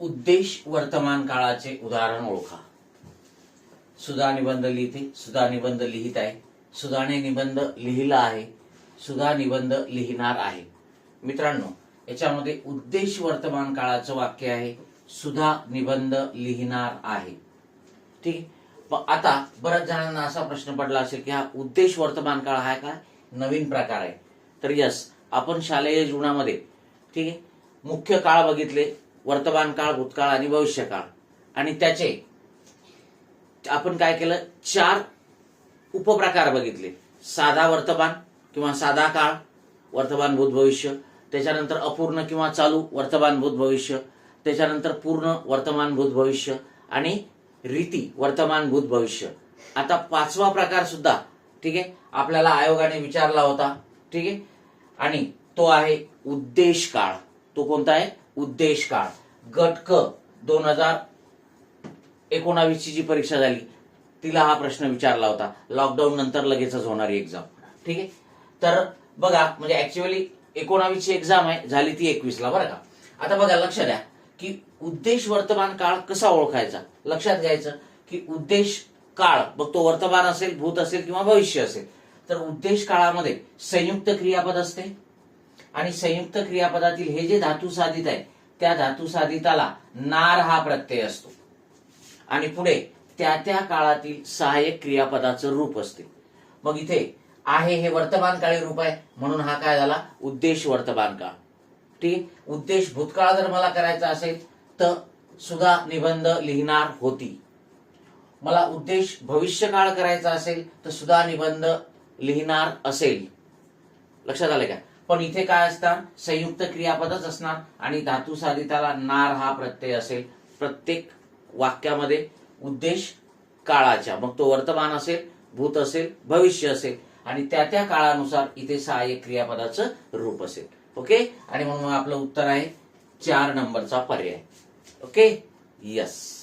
उद्देश वर्तमान काळाचे उदाहरण ओळखा. सुधा निबंध लिहिते सुधा निबंध लिहित आहे. सुधाने निबंध लिहिला आहे सुधा निबंध लिहिणार आहे. मित्रांनो याच्यामध्ये उद्देश वर्तमान काळाचं वाक्य आहे सुधा निबंध लिहिणार आहे. ठीक आता बऱ्याच जणांना असा प्रश्न पडला असेल की हा उद्देश वर्तमान काळ हा काय? नवीन प्रकार आहे. तर यस आपण शालेय जीवनामध्ये ठीक आहे मुख्य काळ बघितले वर्तमान काळ भूतकाळ आणि भविष्य काळ आणि त्याचे आपण काय केलं? चार उपप्रकार बघितले. साधा वर्तमान किंवा साधा काळ वर्तमान भूत भविष्य. त्याच्यानंतर अपूर्ण किंवा चालू वर्तमान भूत भविष्य. त्याच्यानंतर पूर्ण वर्तमान भूत भविष्य. आणि रीती वर्तमान भूत भविष्य. आता पाचवा प्रकार सुद्धा ठीक आहे? आपल्याला आयोगाने विचारला होता ठीक आहे? आणि तो आहे उद्देश काळ. तो कोणता आहे? उद्देश काळ गट क दोन हजार एकोणावीसची जी परीक्षा झाली तिला हा प्रश्न विचारला होता. लॉकडाऊन नंतर लगेचच होणारी एक्झाम ठीक आहे? तर बघा म्हणजे ऍक्च्युअली एकोणावीसची एक्झाम आहे झाली ती एकवीसला बरं का? आता बघा लक्ष द्या की उद्देश वर्तमान काळ कसा ओळखायचा? लक्षात घ्यायचं की उद्देश काळ मग तो वर्तमान असेल भूत असेल किंवा भविष्य असेल तर उद्देश काळामध्ये संयुक्त क्रियापद असते आणि संयुक्त क्रियापदातील हे जे धातू साधित आहे त्या धातू साधिताला नार हा प्रत्यय असतो. आणि पुढे त्या त्या काळातील सहाय्यक क्रियापदाचं रूप असते. मग इथे आहे हे वर्तमान काळी रूप आहे म्हणून हा काय झाला? उद्देश वर्तमान काळ. ठीक उद्देश भूतकाळ जर मला करायचा असेल तर सुद्धा निबंध लिहिणार होती. मला उद्देश भविष्यकाळ करायचा असेल तर सुद्धा निबंध लिहिणार असेल. लक्षात आले का? पण इथे काय असतात संयुक्त क्रियापदच असणार आणि धातू साधिताला नार हा प्रत्यय असेल. प्रत्येक वाक्यामध्ये उद्देश काळाच्या. मग तो वर्तमान असेल भूत असेल भविष्य असेल. आणि त्या त्या काळानुसार इथे सहाय्यक क्रियापदाचं रूप असेल. ओके? आणि म्हणून आपलं उत्तर आहे चार नंबरचा पर्याय. ओके? यस